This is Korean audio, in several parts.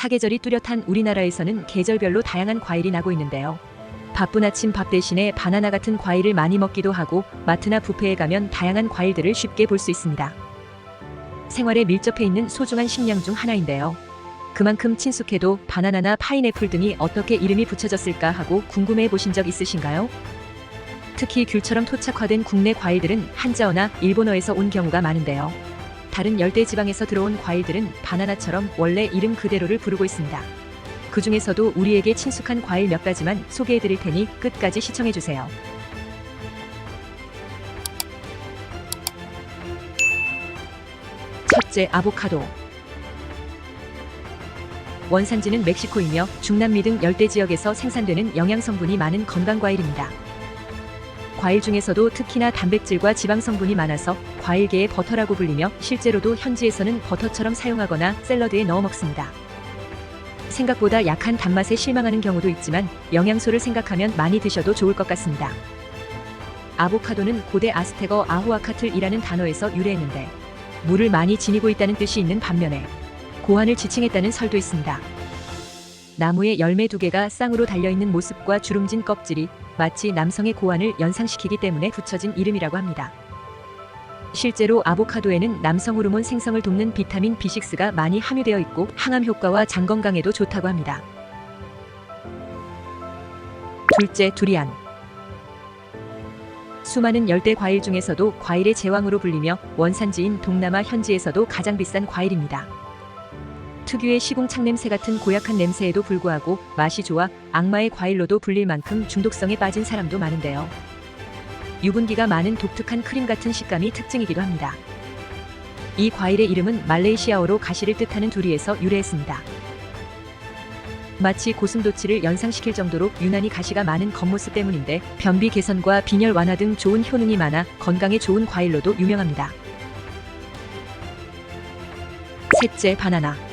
사계절이 뚜렷한 우리나라에서는 계절별로 다양한 과일이 나고 있는데요. 바쁜 아침 밥 대신에 바나나 같은 과일을 많이 먹기도 하고 마트나 뷔페에 가면 다양한 과일들을 쉽게 볼 수 있습니다. 생활에 밀접해 있는 소중한 식량 중 하나인데요. 그만큼 친숙해도 바나나나 파인애플 등이 어떻게 이름이 붙여졌을까 하고 궁금해 보신 적 있으신가요? 특히 귤처럼 토착화된 국내 과일들은 한자어나 일본어에서 온 경우가 많은데요. 다른 열대 지방에서 들어온 과일들은 바나나처럼 원래 이름 그대로를 부르고 있습니다. 그 중에서도 우리에게 친숙한 과일 몇 가지만 소개해 드릴 테니 끝까지 시청해 주세요. 첫째, 아보카도. 원산지는 멕시코이며 중남미 등 열대 지역에서 생산되는 영양 성분이 많은 건강 과일입니다. 과일 중에서도 특히나 단백질과 지방 성분이 많아서 과일계의 버터라고 불리며 실제로도 현지에서는 버터처럼 사용하거나 샐러드에 넣어 먹습니다. 생각보다 약한 단맛에 실망하는 경우도 있지만 영양소를 생각하면 많이 드셔도 좋을 것 같습니다. 아보카도는 고대 아스테거 아후아카틀이라는 단어에서 유래했는데 물을 많이 지니고 있다는 뜻이 있는 반면에 고환을 지칭했다는 설도 있습니다. 나무의 열매 두 개가 쌍으로 달려있는 모습과 주름진 껍질이 마치 남성의 고환을 연상시키기 때문에 붙여진 이름이라고 합니다. 실제로 아보카도에는 남성 호르몬 생성을 돕는 비타민 B6가 많이 함유되어 있고 항암 효과와 장 건강에도 좋다고 합니다. 둘째, 두리안. 수많은 열대 과일 중에서도 과일의 제왕으로 불리며 원산지인 동남아 현지에서도 가장 비싼 과일입니다. 특유의 시궁창 냄새 같은 고약한 냄새에도 불구하고 맛이 좋아 악마의 과일로도 불릴 만큼 중독성에 빠진 사람도 많은데요. 유분기가 많은 독특한 크림 같은 식감이 특징이기도 합니다. 이 과일의 이름은 말레이시아어로 가시를 뜻하는 두리에서 유래했습니다. 마치 고슴도치를 연상시킬 정도로 유난히 가시가 많은 겉모습 때문인데 변비 개선과 빈혈 완화 등 좋은 효능이 많아 건강에 좋은 과일로도 유명합니다. 셋째, 바나나.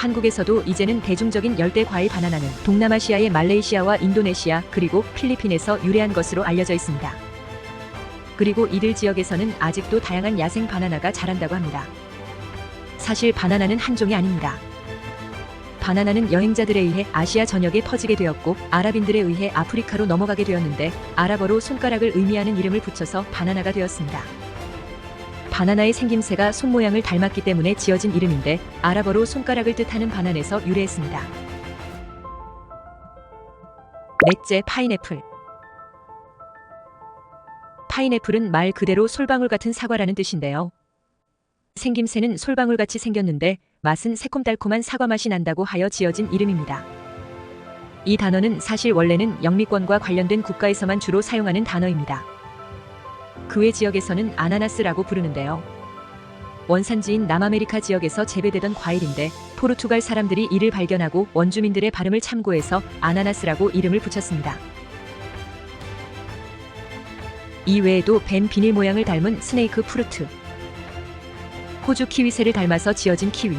한국에서도 이제는 대중적인 열대 과일 바나나는 동남아시아의 말레이시아와 인도네시아 그리고 필리핀에서 유래한 것으로 알려져 있습니다. 그리고 이들 지역에서는 아직도 다양한 야생 바나나가 자란다고 합니다. 사실 바나나는 한 종이 아닙니다. 바나나는 여행자들에 의해 아시아 전역에 퍼지게 되었고 아랍인들에 의해 아프리카로 넘어가게 되었는데 아랍어로 손가락을 의미하는 이름을 붙여서 바나나가 되었습니다. 바나나의 생김새가 손 모양을 닮았기 때문에 지어진 이름인데 아랍어로 손가락을 뜻하는 바나나에서 유래했습니다. 넷째 파인애플. 파인애플은 말 그대로 솔방울 같은 사과라는 뜻인데요. 생김새는 솔방울같이 생겼는데 맛은 새콤달콤한 사과 맛이 난다고 하여 지어진 이름입니다. 이 단어는 사실 원래는 영미권과 관련된 국가에서만 주로 사용하는 단어입니다. 그 외 지역에서는 아나나스라고 부르는데요. 원산지인 남아메리카 지역에서 재배되던 과일인데 포르투갈 사람들이 이를 발견하고 원주민들의 발음을 참고해서 아나나스라고 이름을 붙였습니다. 이 외에도 뱀 비닐 모양을 닮은 스네이크 프루트, 호주 키위새를 닮아서 지어진 키위,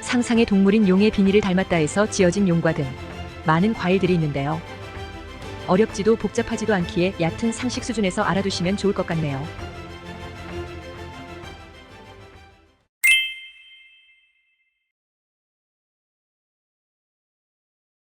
상상의 동물인 용의 비닐을 닮았다 해서 지어진 용과 등 많은 과일들이 있는데요. 어렵지도 복잡하지도 않기에 얕은 상식 수준에서 알아두시면 좋을 것 같네요.